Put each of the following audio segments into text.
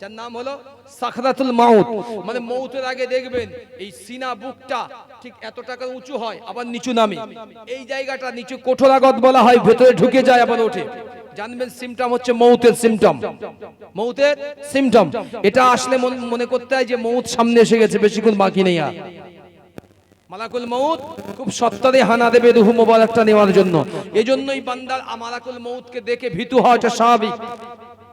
যার নাম হলো সাখরাতুল মাউত। মানে মৌতের আগে দেখবেন, এই সিনা বুকটা ঠিক এত টাকা উঁচু হয়, আবার নিচু নামে। এই জায়গাটা নিচু কোঠরাগত বলা হয়, ভেতরে ঢুকে যায়, আবার ওঠে। জানবেন সিমটম হচ্ছে মৌতের সিমটম মৌতের সিমটম এটা আসলে মন- করতে হয় যে মৌত সামনে এসে গেছে, বেশিক্ষণ বাকি নেই আর। মালাকুল মৌত খুব সত্তরে হানা দেবে রুহু মোবারকটা নেওয়ার জন্য। এজন্যই বান্দার মালাকুল মৌতকে দেখে ভীতু হওয়াটা স্বাভাবিক।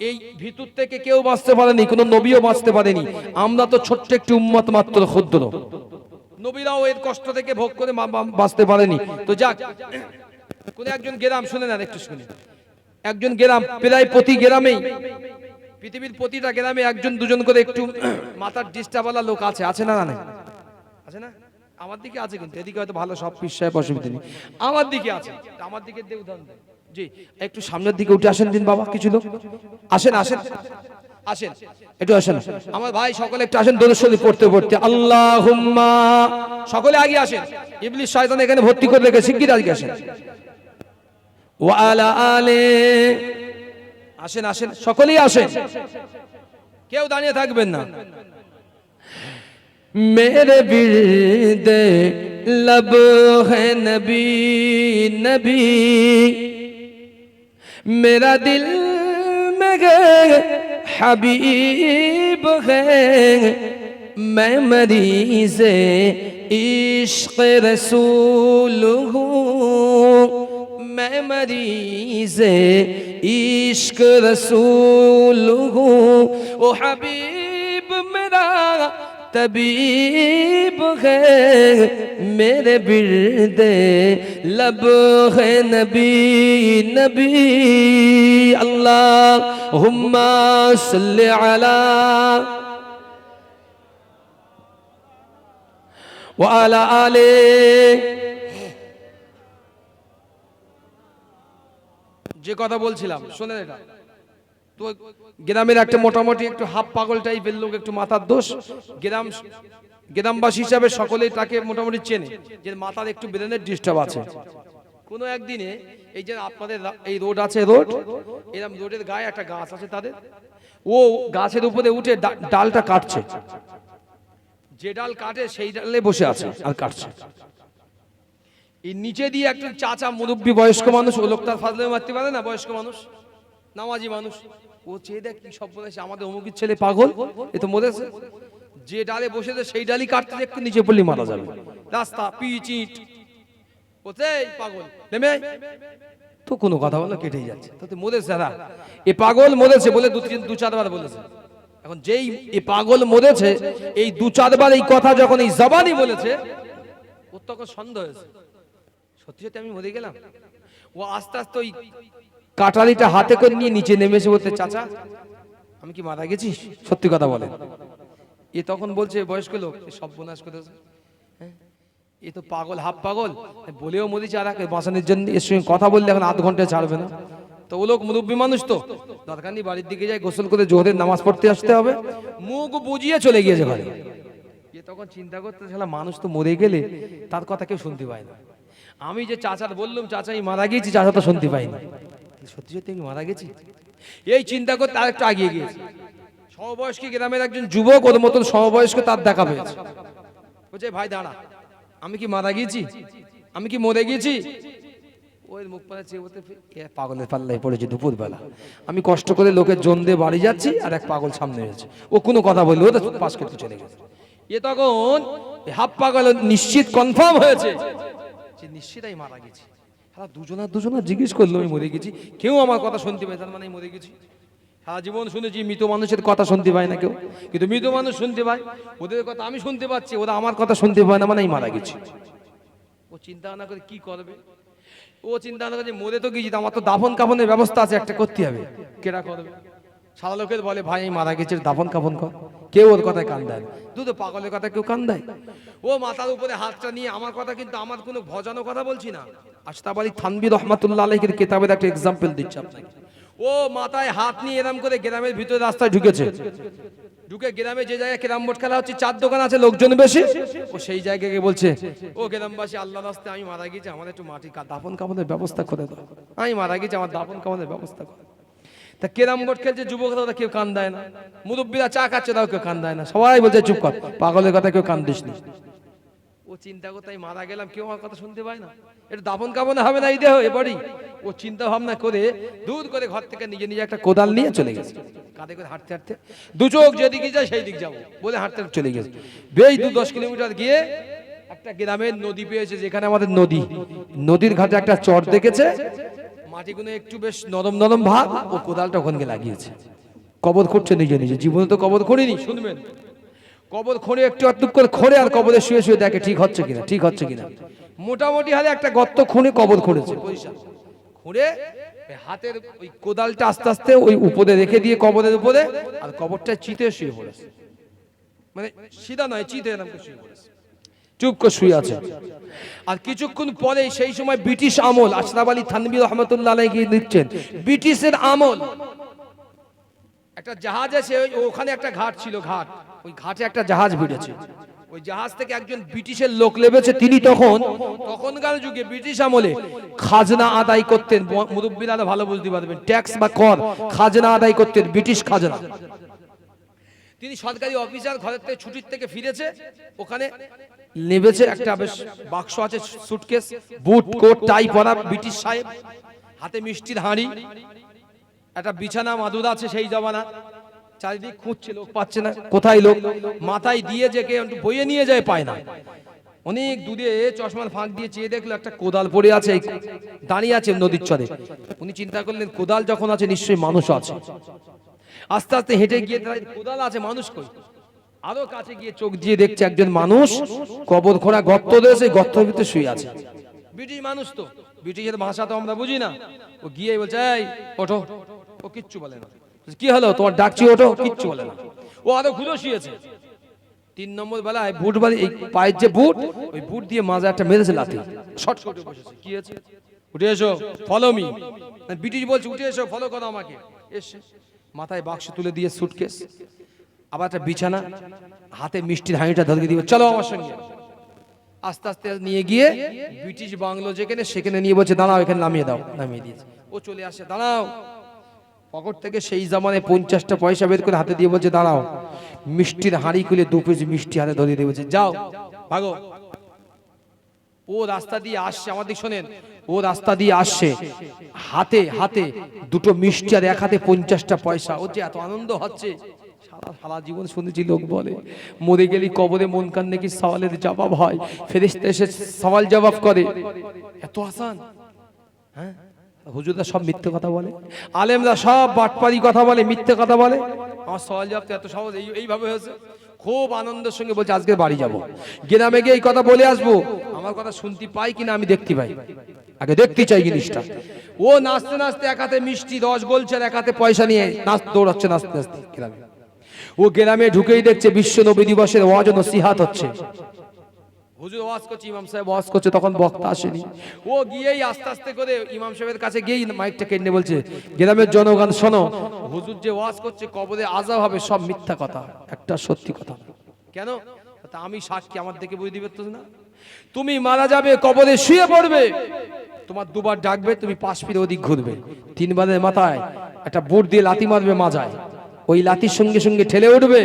এই ভিতর থেকে কেউ বাঁচতে পারেনি, কোনো নবীও বাঁচতে পারেনি। আমরা তো ছোট্ট একটি উম্মত মাত্র, ক্ষুদ্র। নবীরাও এর কষ্ট থেকে ভোগ করে বাঁচতে পারেনি। তো যাক, কোন একজন গেরাম শুনে না একটু শুনে একজন গেরাম, প্রায় প্রতি গ্রামেই, পৃথিবীর প্রতিটা গ্রামে একজন, দুজন করে একটু মাথার ডিস্টার্বওয়ালা লোক আছে। আছে না না? আছে না? আমার দিকে আছে কিন্তু, এদিকে হয়তো ভালো সব পিসায় অসুবিধা নেই। আমার দিকে আছে। আমার দিকে দিয়ে উদাহরণ। জি, একটু সামনের দিকে উঠে আসেন দিন বাবা, কিছু লোক? আসেন আসেন। আসেন, একটু আসেন। আমার ভাই, সকলে একটু আসেন দরুদ পড়তে পড়তে। আল্লাহ সকলে আগে আসেন। ইবলিশ শয়তান এখানে ভর্তি করে রেখে শিগগির আজকে আসেন। ওয়ালা আলে আসেন আসেন। সকলেই আসেন। কেউ দাঁড়িয়ে থাকবেন না। মেরে বিদে লব হে নবী নবী میرا دل میں گئے حبیب ہے میں مریض عشق رسول ہوں میں مریض عشق رسول ہوں او حبیب میرا तबीब है मेरे बिरदे लब है नबी नबी अल्लाह हुम्मा सल्ले अला वाला आले যে কথা বলছিলাম শোনেন এটা তো গ্রামের একটা মোটামুটি একটু হাফ পাগল টাইপের লোক, একটু মাথার দোষ। গ্রাম, গ্রামবাসী হিসাবে সকলেই তাকে মোটামুটি চেনে যে মাথার একটু ব্রেনের ডিস্টার্ব আছে। কোনো একদিনে এই যে আপনাদের এই রোড আছে রোড এরকম রোডের গায়ে একটা গাছ আছে তাদের। ও গাছের উপরে উঠে ডালটা কাটছে। যে ডাল কাটে সেই ডালে বসে আছে আর কাটছে। এই নিচে দিয়ে একজন চাচা মুরব্বী বয়স্ক মানুষ, ও লোক তার ফাজলে মারতে পারে না বয়স্ক মানুষ? নামাজি মানুষ। ও চেয়ে দেখ কি সব বলেছে আমাদের অমুকের ছেলে পাগল। এ তো মরেছে যে ডালে বসেছে সেই ডালি কাটতে একটু নিচে পড়লে মারা যাবে। রাস্তা, পিচ, ইট। কোথায় পাগল। নেমে। তো কোনো কথা বলো কেটেই যাচ্ছে। তো তুই মরেছে দাদা। এ পাগল মরেছে বলে দু তিন দু চারবার বলেছে। এখন যেই এ পাগল মরেছে, এই দু চারবার এই কথা যখন এই জবানই বলেছে, ওর তখন সন্দেহ হয়েছে। সত্যি সত্যি আমি মরে গেলাম? ও আস্তে আস্তে ওই কাটারিটা হাতে করে নিয়ে নিচে নেমে এসে বলতে, চাচা, আমি কি মারা গেছি সত্যি কথা বলে। এ তখন বলছে, বয়স্ক লোক সব বোনাস করেছে হ্যাঁ? এ তো পাগল, হাফ পাগল। বলেও মোদি চারা বাঁচানোর জন্য এর সঙ্গে কথা বললে এখন আধ ঘন্টায় ছাড়বে না। তো ও লোক মুরব্বী মানুষ তো। দরকার নেই, বাড়ির দিকে যায়, গোসল করে জোহরের নামাজ পড়তে আসতে হবে। মুখ বুঝিয়ে চলে গিয়েছে ঘরে। এ তখন চিন্তা করতে, শালা, মানুষ তো মরে গেলে তার কথা কেউ শুনতে পায় না। আমি যে চাচার বললাম চাচা আমি মারা গিয়েছি, চাচা তো শুনতে পাই না। সত্যি সত্যি আমি মারা গেছি? এই চিন্তা করতে আরেকটু আগিয়ে গিয়েছি। সমবয়স্ক গ্রামের একজন যুবক ওর মতন সমবয়স্ক তার দেখা পেয়েছে? বলছে, ভাই, দাঁড়া। আমি কি মারা গিয়েছি? আমি কি মরে গেছি ওই মুখ পাড়া চেয়ে বলতে পাগলের পাল্লায় পড়েছে দুপুরবেলা। আমি কষ্ট করে লোকের জন দিয়ে বাড়ি যাচ্ছি আর এক পাগল সামনে হয়েছে ও কোনো কথা বলল তো পাশ করতে চলে গেছে। এ তখন হাফ পাগল নিশ্চিত কনফার্ম হয়েছে যে নিশ্চিত মারা গেছি। হ্যাঁ দুজনা দুজনা জিজ্ঞেস করল, আমি মরে গেছি। কেউ আমার কথা শুনতে পায়, তার মানে আমি মরে গেছি। সারা জীবন শুনেছি, মৃত মানুষের কথা শুনতে পায় না কেউ। কিন্তু মৃত মানুষ শুনতে পায়, ওদের কথা আমি শুনতে পাচ্ছি, ওরা আমার কথা শুনতে পায় না মানে আমি মারা গেছি। ও চিন্তা ভাবনা করে কি করবে? ও চিন্তা ভাবনা করে মরে তো গেছি আমার তো দাফন কাফনের ব্যবস্থা আছে, একটা করতে হবে। কেরা করবে? সারা লোকের বলে, ভাই, আমি মারা গেছি দাফন কাফন কর। কেউ ওর কথায় কান দেয় তো পাগলের কথা কেউ কান দেয়? ও মাথার উপরে হাতটা নিয়ে আমার কথা কিন্তু আমার কোনো ভজানো কথা বলছি না। আশতাব আলী থানবি রহমাতুল্লাহ আলহের কেতাবের একটা এক্সাম্পল দিচ্ছি আপনাকে। ও মাথায় হাত নিয়ে এরম করে গ্রামের ভিতরে রাস্তায় ঢুকেছে। ঢুকে গ্রামে যে জায়গায় ক্যারাম বোর্ড খেলা হচ্ছে, চার দোকান আছে, লোকজন বেশি। ও সেই জায়গায় গিয়ে বলছে, ও গ্রামবাসী আল্লাহ রাস্তায় আমি মারা গেছি, আমার একটু মাটি দাফন কাফনের ব্যবস্থা করে দাও। আমি মারা গেছি, আমার দাফন কাফনের ব্যবস্থা করো তা কেরাম বোর্ড খেলছে যুবকরা ওরা কেউ কান দেয় না? মুরব্বীরা চা খাচ্ছে, তাও কেউ কান দেয় না। সবাই বলছে, চুপ কর, পাগলের কথা কেউ কান দিস ও চিন্তা করতে মারা গেলাম, কেউ আমার কথা শুনতে পায় না? এটা দাপন কাপনে হবে না এই দেহ এবারই ও চিন্তা ভাবনা করে দূর করে ঘর থেকে নিজে নিজে একটা কোদাল নিয়ে চলে গেছে। কাঁধে করে হাঁটতে হাঁটতে, দু চোখ যেদিকে যায় সেই দিক যাব। বলে হাঁটতে চলে গেছে। বেশ দু দশ কিলোমিটার গিয়ে একটা গ্রামের নদী পেয়েছে, যেখানে আমাদের নদী। নদীর ঘাটে একটা চর দেখেছে। মাটিগুলো একটু বেশ নরম নরম ভাব ও কোদালটা ওখানে লাগিয়েছে। কবর করছে নিজে নিজে। জীবনে তো কবর করিনি। শুনবেন। কবর খড়ে একটু একটু করে খড়ে আর কবরে শুয়ে শুয়ে দেখে ঠিক হচ্ছে কিনা, ঠিক হচ্ছে কিনা। মোটামুটি হালে একটা গর্ত খুঁড়ে কবর খুঁড়েছে খুঁড়ে হাতের ওই কোদালটা আস্তে আস্তে ওই উপরে রেখে দিয়ে কবরের উপরে আর কবরটা চিতে শুয়ে পড়েছে। মানে সিধা নয়, চিতে এরকম শুয়ে পড়েছে। চুপ করে শুয়ে আছে। আর কিছুক্ষণ পরে সেই সময় ব্রিটিশ আমল, আশরাফ আলী থানবী রহমতুল্লাহ আলাইহি দিচ্ছেন ব্রিটিশের আমল। একটা জাহাজ আছে ওখানে একটা ঘাট ছিল, ঘাট। ওই ঘাটে একটা জাহাজ ভিড়েছে। ওই জাহাজ থেকে একজন ব্রিটিশের লোক লেবেছে, তিনি তখন তখনকার যুগে ব্রিটিশ আমলে খাজনা আদায় করতেন। ব- মুরব্বিরা ভালো বুঝতে পারবেন, ট্যাক্স বা কর, খাজনা আদায় করতেন, ব্রিটিশ খাজনা। তিনি সরকারি অফিসার ঘরের থেকে ছুটির থেকে ফিরেছে, ওখানে নেবেছে একটা বেশ বাক্স আছে সুটকেস বুট কোট টাই পরা ব্রিটিশ সাহেব। হাতে মিষ্টির হাঁড়ি। একটা বিছানা মাদুর আছে সেই জমানা চারিদিক খুঁজছে, লোক পাচ্ছে না। কোথায় লোক? মাথায় দিয়ে যে কে বইয়ে নিয়ে যায়, পায় না। অনেক দূরে চশমার ফাঁক দিয়ে চেয়ে দেখল একটা কোদাল পড়ে আছে, দাঁড়িয়ে আছে নদীর চরে। উনি চিন্তা করলেন, কোদাল যখন আছে, নিশ্চয়ই মানুষ আছে। আস্তে আস্তে হেঁটে গিয়ে কোদাল আছে, মানুষ কই? আরও কাছে গিয়ে চোখ দিয়ে দেখছে একজন মানুষ, কবর খোঁড়া গর্ত রয়েছে গর্তের ভিতরে শুয়ে আছে। ব্রিটিশ মানুষ তো, ব্রিটিশের ভাষা তো আমরা বুঝি না। ও গিয়ে বলছে, এই, ওঠো। ও কিচ্ছু বলে না। কি হলো? তোমার ডাকছি, ওঠো? কিচ্ছু বলে না। ও আরও ঘুরে শুয়েছে। তিন নম্বর বেলায় বুট বাড়ি এই পায়ের যে বুট, ওই বুট দিয়ে মাজা একটা মেরেছে লাথি শর্ট বসেছে। কি আছে উঠে এসো ফলো মি ব্রিটিশ বলছে, উঠে এসো ফলো করো আমাকে। এসে মাথায় বাক্স তুলে দিয়ে সুটকেস আবার একটা বিছানা, হাতে মিষ্টির হাঁড়িটা ধরিয়ে দিবে। চলো আমার সঙ্গে। আস্তে আস্তে নিয়ে গিয়ে ব্রিটিশ বাংলো যেখানে সেখানে নিয়ে বলছে, দাঁড়াও, এখানে নামিয়ে দাও। নামিয়ে দিয়েছে। ও চলে আসে, দাঁড়াও। পকেট থেকে সেই জামানে পঞ্চাশটা পয়সা বের করে হাতে দিয়ে বলছে, দাঁড়াও। মিষ্টির হাঁড়ি খুলে দু পিস মিষ্টি হাতে ধরিয়ে দিয়ে বলছে, যাও, ভাগো। ও রাস্তা দিয়ে আসছে আমাদের শোনেন, ও রাস্তা দিয়ে আসছে। হাতে হাতে দুটো মিষ্টি আর এক হাতে পঞ্চাশটা পয়সা। ও যে এত আনন্দ হচ্ছে। সারা জীবন শুনেছি লোক বলে, মরে গেলি কবরে মন কান নাকি সওয়ালের জবাব হয়? ফেরেশতা এসে সওয়াল জবাব করে, এত আসান? হ্যাঁ? হুজুররা সব মিথ্যে কথা বলে, আলেমরা সব বাটপারি কথা বলে, মিথ্যে কথা বলে। আমার সওয়াল জবাব তো এত সহজ, এই, এইভাবে হয়েছে। খুব আনন্দের সঙ্গে বলছে আজকে বাড়ি যাব। গ্রামে গিয়ে এই কথা বলে আসব। আমার কথা শুনতে পাই কিনা আমি দেখতে পাই। আগে দেখতে চাই জিনিসটা। ও নাচতে নাচতে এক হাতে মিষ্টি রস গলছে এক হাতে পয়সা নিয়ে নাচ, দৌড়াচ্ছে নাচতে নাচতে গ্রামে। ও গ্রামে ঢুকেই দেখছে বিশ্ব নবী দিবসের ওয়াজ ও নসিহাত হচ্ছে। হুজুর, ওয়াজ করছে, ইমাম সাহেব ওয়াজ করছে, তখন বক্তা আসেনি। ও গিয়েই আস্তে আস্তে করে ইমাম সাহেবের কাছে গিয়েই মাইকটা কেটে বলছে, গ্রামের জনগণ, শোনো, হুজুর যে ওয়াজ করছে, কবরে আজাব হবে, সব মিথ্যা কথা, একটা সত্যি কথা। কেন? তা আমি সাক্ষী, আমার দেখে বুঝে দিবে তো না। তুমি মারা যাবে, কবরে শুয়ে পড়বে। তোমার দুবার ডাকবে, তুমি পাশ ফিরে ওদিক ঘুরবে। তিনবারের মাথায় একটা বুট দিয়ে লাথি মারবে মাজায়। ওই লাতির সঙ্গে সঙ্গে ঠেলে উঠবে।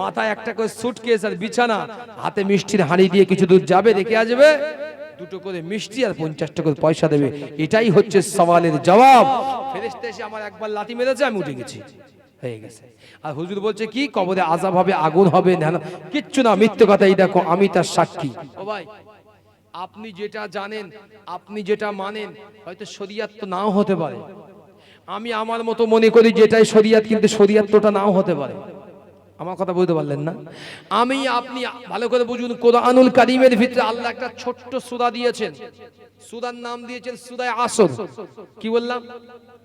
মাথায় একটা করে সুটকেস আর বিছানা হাতে মিষ্টির হাঁড়ি দিয়ে কিছু দূর যাবে রেখে আসবে। দুটো করে মিষ্টি আর পঞ্চাশটা করে পয়সা দেবে। এটাই হচ্ছে সওয়ালের জবাব। ফেরেশতা এসে আমার একবার লাথি মেরেছে আমি উঠে গেছি। হয়ে গেছে। আর হুজুর বলছে কি কবরে আজাব হবে আগুন হবে না, কিচ্ছু না মিথ্যে কথা এই দেখো আমি তার সাক্ষী। ও ভাই আপনি যেটা জানেন আপনি যেটা মানেন হয়তো শরিয়াত তো নাও হতে পারে। আমি আমার মতো মনে করি যেটাই শরিয়াত, কিন্তু শরিয়াত নাও হতে পারে। আমার কথা বুঝতে পারলেন না? আমি আপনি ভালো করে বুঝুন, কোরআনুল কারিমের ভিতরে আল্লাহ একটা ছোট্ট সুরা দিয়েছেন। সুরার নাম দিয়েছেন সুদায় আসর। কি বললাম?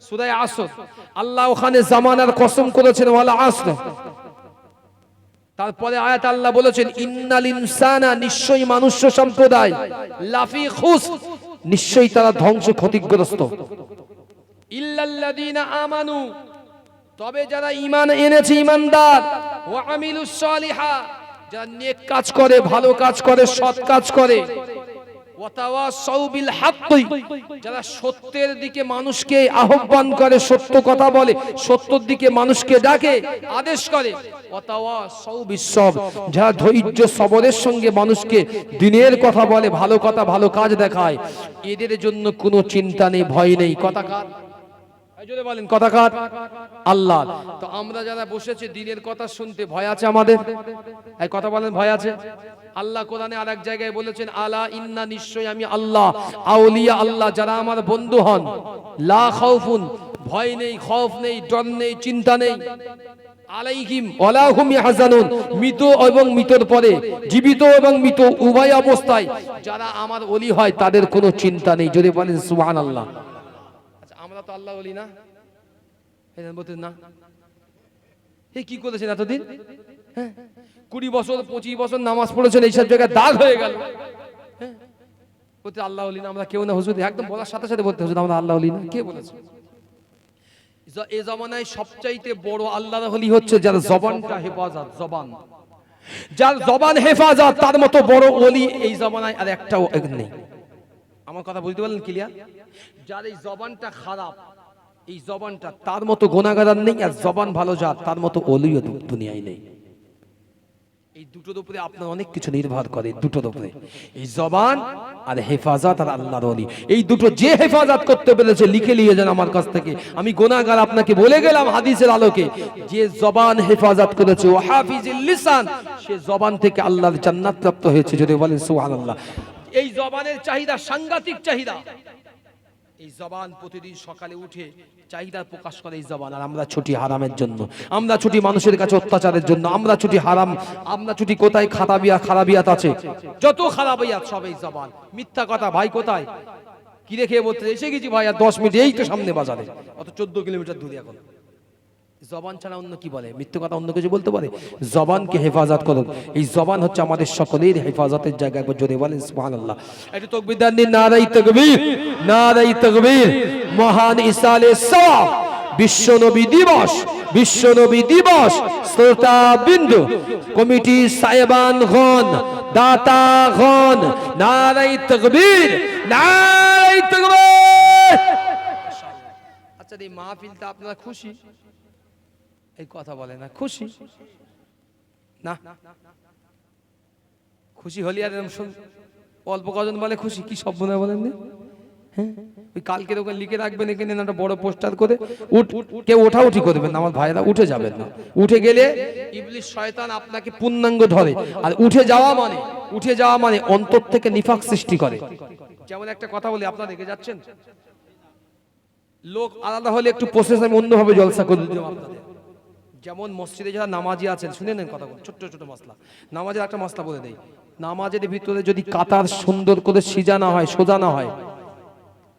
সুদায় আসর। আল্লাহ ওখানে জামানার কসম করেছেন, ওয়ালা আসর। তারপরে আয়াত আল্লাহ বলেছেন, ইন্নাল ইনসানা নিশ্চয়ই মানুষ্য সম্প্রদায় লাফি খুস। নিশ্চয়ই তারা ধ্বংস ক্ষতিগ্রস্ত। আমানু। তবে যারা ঈমান এনেছে, ঈমানদার, ওয়া আমিলুস সলিহা, যারা নেক কাজ করে, ভালো কাজ করে, সৎ কাজ করে যারা সত্যের দিকে মানুষকে আহ্বান করে, সত্য কথা বলে, সত্যর দিকে মানুষকে ডাকে, আদেশ করে যারা ধৈর্য সবরের সঙ্গে মানুষকে দিনের কথা বলে, ভালো কথা, ভালো কাজ দেখায়, এদের জন্য কোনো চিন্তা নেই, ভয় নেই। কথা কার? আল্লাহ। তো আমরা যারা বসেছি, দিনের কথা শুনতে ভয় আছে আমাদের? কথা বলেন, ভয় আছে? আল্লাহ কোরআনে আর এক জায়গায় বলেছেন, আলা ইন্না নিশ্চয় আমি আল্লাহ, আউলিয়া আল্লাহ, যারা আমার বন্ধু হন। লা খাউফুন, ভয় নেই, খৌফ নেই, ডর নেই, চিন্তা নেই। আলাইহিম ওয়ালা হুম ইয়াহজানুন, মৃত এবং মৃতর পরে, জীবিত এবং মৃত, উভয় অবস্থায় যারা আমার ওলি হয়, তাদের কোনো চিন্তা নেই। যদি বলেন, সুবহানাল্লাহ। আল্লাহ বলি, না। বলতেন না। এই কি করেছেন এতদিন? হ্যাঁ? কুড়ি বছর, পঁচিশ বছর নামাজ পড়েছেন, এইসব জায়গায় দাগ হয়ে গেল। হ্যাঁ? আল্লাহ না, আমরা কেউ না। হুজুর, একদম বলার সাথে সাথে বলতে হুজুর, আমরা আল্লাহ না। কে বলেছে? এ জমানায় সবচাইতে বড় আল্লাহর হলি হচ্ছে যার জবানটা হেফাজত, জবান। যার জবান হেফাজত, তার মতো বড় ওলি এই জমানায় আর একটাও নেই। আমার কথা বুঝতে পারলেন, ক্লিয়ার? যার এই জবানটা খারাপ, এই জবানটা তার মতো গোনাগার নেই আর জবান ভালো যার, তার মতো অলিও দুনিয়ায় নেই। এই দুটোর উপরে আপনার অনেক কিছু নির্ভর করে দুটোর উপরে এই জবান আর হেফাজত আর আল্লাহর অলি এই দুটো যে হেফাজত করতে পেরেছে, লিখে নিয়ে যান আমার কাছ থেকে। আমি গোনাগার আপনাকে বলে গেলাম হাদিসের আলোকে, যে জবান হেফাজত করেছে, ও হাফিজুল লিসান, সে জবান থেকে আল্লাহর জান্নাত প্রাপ্ত হয়েছে, যদি বলেন সুবহানাল্লাহ। এই জবানের চাহিদা সাংঘাতিক চাহিদা। এই জবান প্রতিদিন সকালে উঠে চাহিদা প্রকাশ করে এই জবান, আর আমরা ছুটি হারামের জন্য। আমরা ছুটি মানুষের কাছে অত্যাচারের জন্য। আমরা ছুটি হারাম, আমরা ছুটি কোথায়? খারাপিয়া খারাপিয়াত আছে। যত খারাপিয়াত সব এই জবান। মিথ্যা কথা, ভাই কোথায়? কি রেখে বলতে? এসে গেছি ভাই, আর দশ মিনিট, এই তো সামনে বাজারে। অত চোদ্দ কিলোমিটার দূরে এখন। জবান ছাড়া অন্য কি বলে? মৃত্যু কথা অন্য কিছু বলতে পারে? জবানকে হেফাজত করুন এই জবান হচ্ছে আমাদের সকলের হেফাজতের জায়গা একবার জোরে বলেন, সুবহানাল্লাহ। একটু তকবীর দেন নারাই তকবীর নারাই তকবীর। মহান ইসালে বিশ্ব নবী দিবস বিশ্ব নবী দিবস। শ্রোতা বিন্দু কমিটি সাহেবান গণ দাতা গণ নারাই তকবীর নারাই তকবীর। আচ্ছা এই মাহফিলটা আপনারা খুশি? এই কথা বলে না, খুশি? না। খুশি হলি আর অল্প কজন বলে খুশি, কি সব মনে বলেন হ্যাঁ? ওই কালকের ওখানে লিখে রাখবেন এখানে একটা বড় পোস্টার করে, উঠ, কেউ ওঠা উঠি করবেন আমার ভাইরা উঠে যাবেন না। উঠে গেলে ইবলিশ শয়তান আপনাকে পূর্ণাঙ্গ ধরে। আর উঠে যাওয়া মানে উঠে যাওয়া মানে অন্তর থেকে নিফাক সৃষ্টি করে। যেমন একটা কথা বলি, আপনারা রেগে যাচ্ছেন? লোক আলাদা হলে একটু প্রসেস আমি অন্যভাবে জলসা করে দিলাম আপনাদের। যেমন মসজিদে যারা নামাজি আছেন, শুনে নেন কথা বল ছোট্ট ছোট মশলা। নামাজের একটা মশলা বলে দেয় নামাজের ভিতরে যদি কাতার সুন্দর করে সিজানো হয় সোজানো হয়,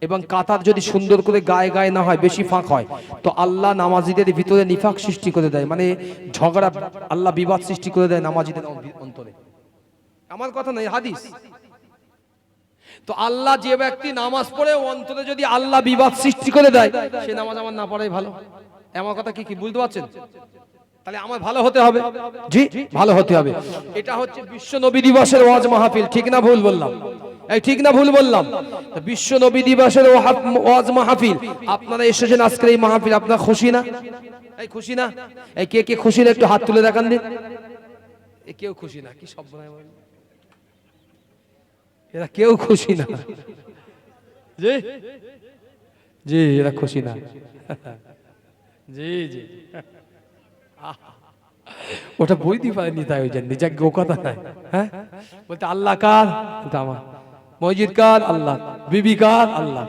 এবং কাতার যদি সুন্দর করে গায়ে গায়ে না হয়, বেশি ফাঁক হয়, তো আল্লাহ নামাজিদের ভিতরে নিফাক সৃষ্টি করে দেয়। মানে ঝগড়া, আল্লাহ বিবাদ সৃষ্টি করে দেয় নামাজিদের অন্তরে। আমার কথা নয়, হাদিস। তো আল্লাহ যে ব্যক্তি নামাজ পড়ে, অন্তরে যদি আল্লাহ বিবাদ সৃষ্টি করে দেয়, সে নামাজ আমার না পড়াই ভালো। আমার কথা কি কি বুঝতে পারছেন? তাহলে আমার ভালো হতে হবে। জি, ভালো হতে হবে। এটা হচ্ছে বিশ্ব নবী দিবসের ওয়াজ মাহফিল। ঠিক না ভুল বললাম? এই ঠিক না ভুল বললাম। বিশ্ব নবী দিবসের ওয়াজ মাহফিল। আপনারা এসেছেন আজকের এই মাহফিল, আপনারা খুশি না? এই খুশি না? এই কে কে খুশি না একটু হাত তুলে দেখান দিন কেউ খুশি না, কি সব এরা কেউ খুশি না। জি? জি, এরা খুশি না। জি জি! ওটা বইতে পারেনি তাই ওই জন্য, যাক ও কথা নাই। হ্যাঁ? বলতে আল্লাহ কার? আমার। মসজিদ কার? আল্লাহ। বিবি কার? আল্লাহ।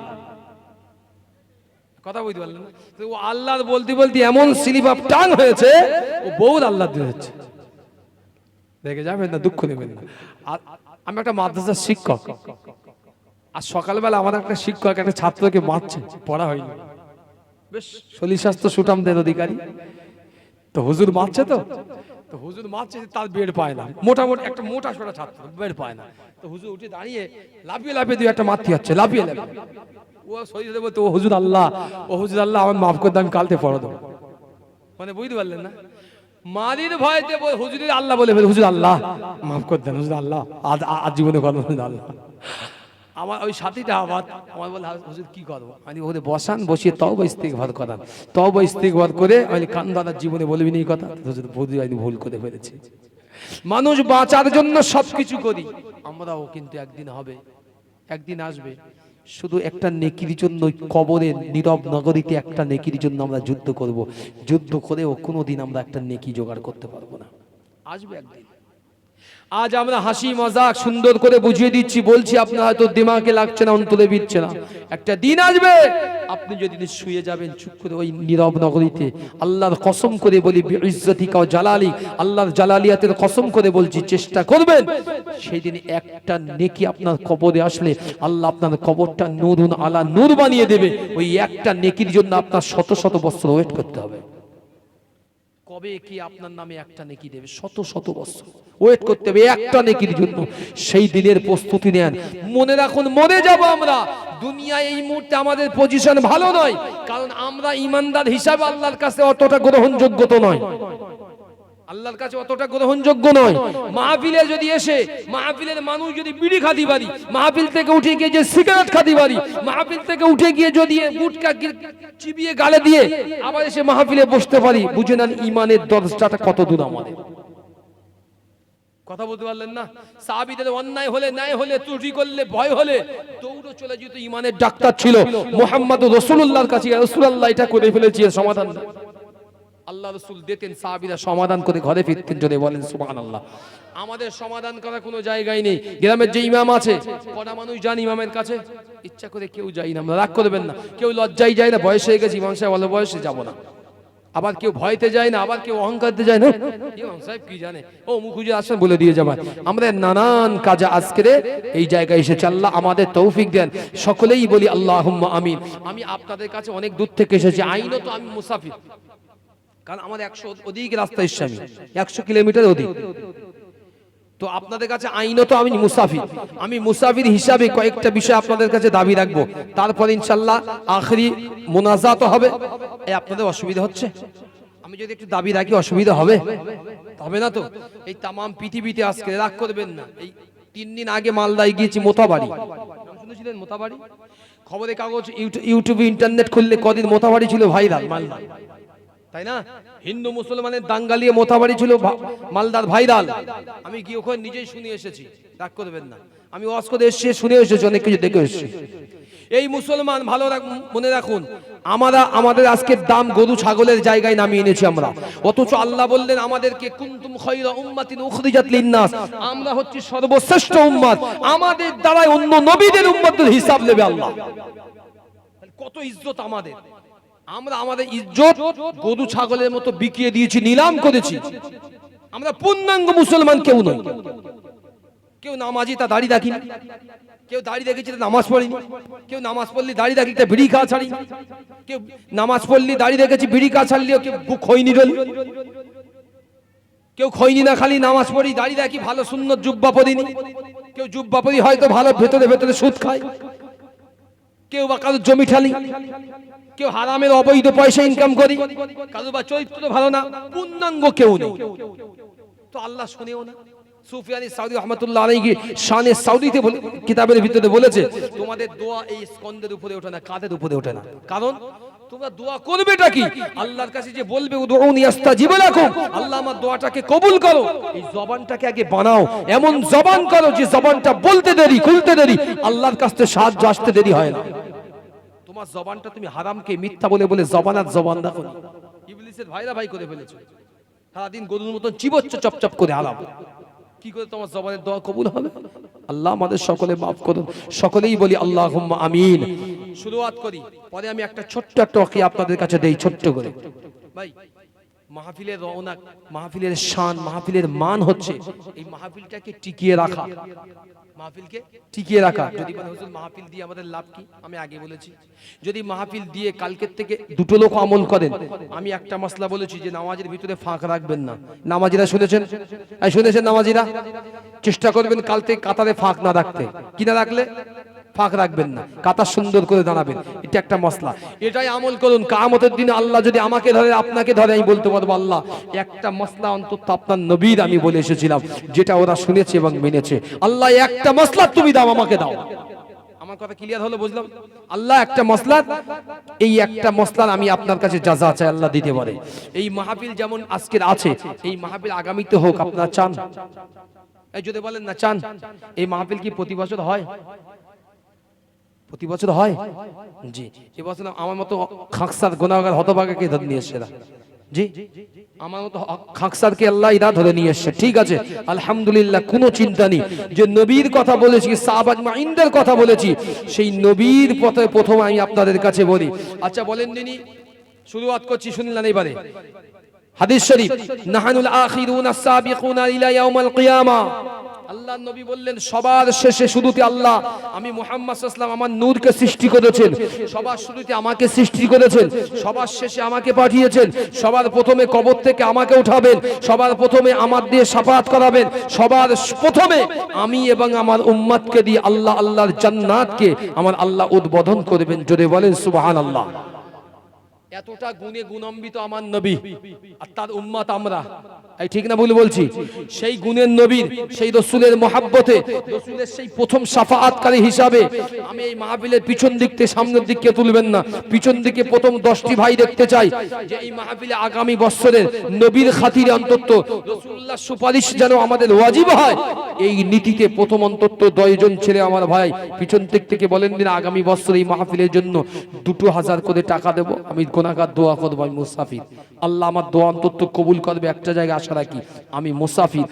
কথা বলতে পারলেন ও আল্লাহ বলতে বলতে এমন স্লিপ অফ টাং হয়েছে, ও বহুত আল্লাহ দিয়ে হচ্ছে। দেখে যাবেন না, দুঃখ নেবেন না। আমি একটা মাদ্রাসার শিক্ষক। আর সকালবেলা আমার একটা শিক্ষক, একটা ছাত্রকে মারছে, পড়া হয়নি। বেশ শরীর স্বাস্থ্য সুটামদের অধিকারী। তো হুজুর মারছে তো? তো হুজুর মারছে তার বেড পায় না। মোটামুটি একটা মোটা সোটা ছাত্র, বেড পায় না। তো হুজুর উঠে দাঁড়িয়ে লাফিয়ে লাফিয়ে দুই একটা মারতে হচ্ছে লাফিয়ে লাফিয়ে। ও শরীরে বলতে ও হুজুর আল্লাহ, ও হুজুর আল্লাহ আমার মাফ করে আমি কালকে পড়া দেবো মানে বুঝতে পারলেন না? মালির ভয়তে বল- হুজুরের আল্লাহ বলে ফেলে, হুজুর আল্লাহ, মাফ করে দেন, হুজুর আল্লাহ, আজ আজ জীবনে কথা হুজুর আল্লাহ। আমার ওই সাথীটা আবার আমার বলে হুজুর, কি করব আমি ওদের বসান, বসিয়ে তবে ইস্তেকভার করান। তবে ইস্তেকভার করে আমি কান দাদার জীবনে বলবি না এই কথা? হুজুর, বৌদি আমি ভুল করে ফেলেছি। মানুষ বাঁচার জন্য সবকিছু করি। আমরাও কিন্তু একদিন হবে, একদিন আসবে। শুধু একটা নেকির জন্য ওই কবরের নীরব নগরীতে একটা নেকির জন্য আমরা যুদ্ধ করব। যুদ্ধ করেও কোনোদিন আমরা একটা নেকি জোগাড় করতে পারব না। আসবে একদিন। আজ আমরা হাসি, মজাক সুন্দর করে বুঝিয়ে দিচ্ছি, বলছি, আপনার হয়তো দিমাগে লাগছে না, অন্তরে বিচ্ছে না। একটা দিন আসবে, আপনি যদি শুয়ে যাবেন, চুপ করে ওই নীরব নগরীতে, আল্লাহর কসম করে বলি ইজ্জতিকা জালালি, আল্লাহর জালালিয়াতের কসম করে বলছি, চেষ্টা করবেন। সেই দিন একটা নেকি আপনার কবরে আসলে, আল্লাহ আপনার কবরটা নুরুন আলা নূর বানিয়ে দেবে। ওই একটা নেকির জন্য আপনার শত শত বস্ত্র ওয়েট করতে হবে। কবে কি আপনার নামে একটা নেকি দেবে? শত শত বছর। ওয়েট করতে হবে, একটা নেকির জন্য। সেই দিনের প্রস্তুতি নেন। মনে রাখুন মনে যাব আমরা। দুনিয়া এই মুহূর্তে আমাদের পজিশন ভালো নয়। কারণ আমরা ইমানদার হিসাবে আল্লাহর কাছে অতটা গ্রহণযোগ্য তো নয়। আল্লাহর কাছে অতটা গ্রহণযোগ্য নয়। মাহফিলে যদি এসে, মাহফিলের মানুষ যদি বিড়ি খাতি পারি, মাহফিল থেকে উঠে গিয়ে যে সিগারেট খাতি পারি, মাহফিল থেকে উঠে গিয়ে যদি গুটকা চিবিয়ে গালে দিয়ে আবার এসে মাহফিলে বসতে পারি বুঝে নেন ইমানের দরজাটা কত দূর আমাদের। কথা বলতে পারলেন না? সাহাবিদের অন্যায় হলে, ন্যায় হলে, ত্রুটি করলে, ভয় হলে দৌড়ো চলে যেত ইমানের ডাক্তার ছিল। মোহাম্মদ রসুল্লাহর কাছে রসুল্লাহ এটা করে ফেলেছি সমাধান। আল্লাহ রসুল দিতেন, সাহাবিরা সমাধান করে ঘরে ফিরতেন যদি বলেন সুবহান আল্লাহ আমাদের সমাধান করার কোনো জায়গায় নেই। গ্রামের যে ইমাম আছে কটা মানুষ যান ইমামের কাছে? ইচ্ছা করে কেউ যাই না, আমরা রাগ করবেন না। কেউ লজ্জাই যায় না, বয়স হয়ে গেছে, ইমাম সাহেব বলে, বয়সে যাব না। আবার কেউ ভয়তে যায় না, আবার কেউ অহংকারতে যায় না। ইমাম সাহেব কি জানে? ও মুখুজি আসেন বলে দিয়ে যাবেন। আমরা নানান কাজে আজকে এই জায়গায় এসে আল্লাহ আমাদের তৌফিক দেন। সকলেই বলি আল্লাহ আমিন। আমি আপনাদের কাছে অনেক দূর থেকে এসেছি। আইনত আমি মুসাফির। কারণ আমার একশো অধিক রাস্তা আমি একশো কিলোমিটার অধিক। তো আপনাদের কাছে আইনত আমি মুসাফির। আমি মুসাফির হিসাবে কয়েকটা বিষয় আপনাদের কাছে দাবি রাখব। তারপর ইনশাল্লাহ আখরি মোনাজাত হবে। এই আপনাদের অসুবিধা হচ্ছে? আমি যদি একটু দাবি রাখি, অসুবিধা হবে? হবে না তো? এই তামাম পৃথিবীতে আজকে রাগ করবেন না। এই তিন দিন আগে মালদায় গিয়েছি মোতাবাড়ি। শুনেছিলেন মোতাবাড়ি? খবরের কাগজ ইউটিউ- ইউটিউবে ইন্টারনেট খুললে কদিন মোতাবাড়ি ছিল ভাইরাল মালদা তাই না? হিন্দু মুসলমানের দাঙ্গালিয়ে মোতাবাড়ি ছিল মালদার ভাইরাল। আমি গিয়ে ওখানে নিজেই শুনে এসেছি, রাগ করবেন না। আমি করে এসেছি শুনে এসেছি, অনেক কিছু দেখে এসেছি। এই মুসলমান ভালো মনে রাখুন, আমরা, আমাদের আজকের দাম গরু ছাগলের জায়গায় নামিয়ে এনেছি আমরা। অথচ আল্লাহ বললেন, আমাদেরকে কুনতুম খায়রা উম্মাতিন উখরিজাত লিন্নাস। আমরা হচ্ছি সর্বশ্রেষ্ঠ উম্মত। আমাদের দ্বারাই অন্য নবীদের উম্মতের হিসাব নেবে আল্লাহ। কত ইজ্জত আমাদের। আমরা আমাদের ইজ্জত গরু ছাগলের মতো বিকিয়ে দিয়েছি, নিলাম করেছি। আমরা পূর্ণাঙ্গ মুসলমান কেউ নই। কেউ নামাজি তা দাড়ি রাখিনি কেউ দাড়ি রেখেছি তা নামাজ পড়িনি। কেউ নামাজ পড়লি দাড়ি রাখলি তা বিড়ি খাওয়া ছাড়ি কেউ নামাজ পড়লি দাড়ি রেখেছি বিড়ি খাওয়া ছাড়লিও কেউ খৈনি রলি কেউ খৈনি না খালি নামাজ পড়ি, দাড়ি রাখি ভালো সুন্দর জুব্বা পরিনি। কেউ জুব্বা পরি হয়তো ভালো ভেতরে ভেতরে সুদ খায়। কেউ বা কারোর জমি ঠালি, কেউ হারামের অবৈধ পয়সা ইনকাম করি কারও বা চরিত্র ভালো না, পূর্ণাঙ্গ কেউ নেই। তো আল্লাহ শুনেও না। সুফিয়ানি সাউদি রহমতুল্লাহ আলাইহি শানে সাউদিতে কিতাবের ভিতরে বলেছে, তোমাদের দোয়া এই স্কন্দের উপরে ওঠে না, কাদের উপরে ওঠে না। কারণ তোমরা দোয়া করবেটা কি? আল্লাহর কাছে যে বলবে, উদউনি আস্তাজিব লাকুম। আল্লাহ আমার দোয়াটাকে কবুল করো। এই জবানটাকে আগে বানাও। এমন জবান করো যে জবানটা বলতে দেরি, খুলতে দেরি। আল্লাহর কাছ সাহায্য আসতে দেরি হয় না। তোমার জবানটা তুমি হারামকে মিথ্যা বলে বলে জবান আর জবান দেখো। ইবলিসের ভাইরা ভাই করে ফেলেছো। সারাদিন গরুর মতন চিবচ্ছ চপচপ করে হারাম কি করে তোমার জবানের দোয়া কবুল হবে? আল্লাহ আমাদের সকলে মাফ করুন। সকলেই বলি আল্লাহ আমিন। শুরুয়াত করি। পরে আমি একটা ছোট্ট একটা ওকে আপনাদের কাছে দেই, ছোট্ট করে। ভাই, মাহফিলের রওনাক মাহফিলের শান, মাহফিলের মান হচ্ছে, এই মাহফিলটাকে টিকিয়ে রাখা। মাহফিলকে টিকিয়ে রাখা। যদি বলে হুজুর মাহফিল দিয়ে আমাদের লাভ কি? আমি আগে বলেছি। যদি মাহফিল দিয়ে কালকের থেকে দুটো লোক আমল করেন আমি একটা মশলা বলেছি যে নামাজের ভিতরে ফাঁক রাখবেন না। নামাজিরা শুনেছেন? শুনেছেন নামাজিরা? চেষ্টা করবেন কাল থেকে কাতারে ফাঁক না রাখতে। কি না রাখলে? ফাঁক রাখবেন না, কাতা সুন্দর করে দাঁড়াবেন, এটা একটা মশলা এটাই আমল করুন কামতের দিনে আল্লাহ যদি আমাকে ধরে, আপনাকে ধরে, আমি বলতে পারব, আল্লাহ, একটা মশলা অন্তত আপনার নবীর, আমি বলে এসেছিলাম, যেটা ওরা শুনেছে এবং মেনেছে। আল্লাহ, একটা মশলা তুমি দাও, আমাকে দাও। আমার কথা ক্লিয়ার হলো, বুঝলাম? আল্লাহ, একটা মসলা, এই একটা মসলার আমি আপনার কাছে যাজা চাই আল্লাহ দিতে পারে। এই মাহফিল যেমন আজকের আছে, এই মাহফিল আগামীতে হোক, আপনারা চান। এই যদি বলেন না, চান। এই মাহফিল কি প্রতি বছর হয়? প্রতি বছর হয়? জি। এবছর আমার মতো খাকসার গোনাগার হতভাগাকে ধরে নিয়ে এসছে জি? আমার মতো খাকসারকে আল্লাহ ইরা ধরে নিয়ে এসছে ঠিক আছে? আলহামদুলিল্লাহ কোনো চিন্তা নেই। যে নবীর কথা বলেছি সাহাবাজ মাইন্দের কথা বলেছি সেই নবীর পথে প্রথম আমি আপনাদের কাছে বলি। আচ্ছা বলেন দিনি শুরুয়াত করছি শুনলেন এবারে। হাদিস শরীফ, নাহানুল আখিরুনা সাবিকুনা ইলা ইয়াউমাল কিয়ামা। আল্লাহ নবী বললেন, সবার শেষে শুরুতে আল্লাহ, আমি মুহাম্মদ সাল্লাল্লাহু আমার নূরকে সৃষ্টি করেছেন। সবার শুরুতে আমাকে সৃষ্টি করেছেন, সবার শেষে আমাকে পাঠিয়েছেন, সবার প্রথমে কবর থেকে আমাকে উঠাবেন, সবার প্রথমে আমার দিয়ে সাফাত করাবেন, সবার প্রথমে আমি এবং আমার উম্মতকে দিয়ে আল্লাহ আল্লাহর জান্নাতকে আমার আল্লাহ উদ্বোধন করবেন। যদি বলেন, সুবহানাল্লাহ। এতটা গুণে গুণম্বিত আমার নবী আর তার উম্মত আমরা। এই ঠিক না বলে বলছি? সেই গুণের নবীর, সেই রসুলের মহাব্বতে, রসুলের সেই প্রথম সাফাআতকারী হিসাবে আমি এই মাহফিলের পিছন দিক থেকে সামনের দিকে তুলবেন না। পিছন দিকে প্রথম দশটি ভাই দেখতে চাই যে এই মাহফিলে আগামী বছরের নবীর খাতিরে অন্তত রসুল্লাহ সুপারিশ যেন আমাদের ওয়াজিব হয়। এই নীতিতে প্রথম অন্তত দশজন ছেলে আমার ভাই পিছন দিক থেকে বলেন দিন আগামী বছর এই মাহফিলের জন্য দুটো হাজার করে টাকা দেব। আমি গোনাগার দোয়া করব আমি মুসাফির। আল্লাহ আমার দোয়া অন্তত কবুল করবে, একটা জায়গায় আশা রাখি, আমি মুসাফির।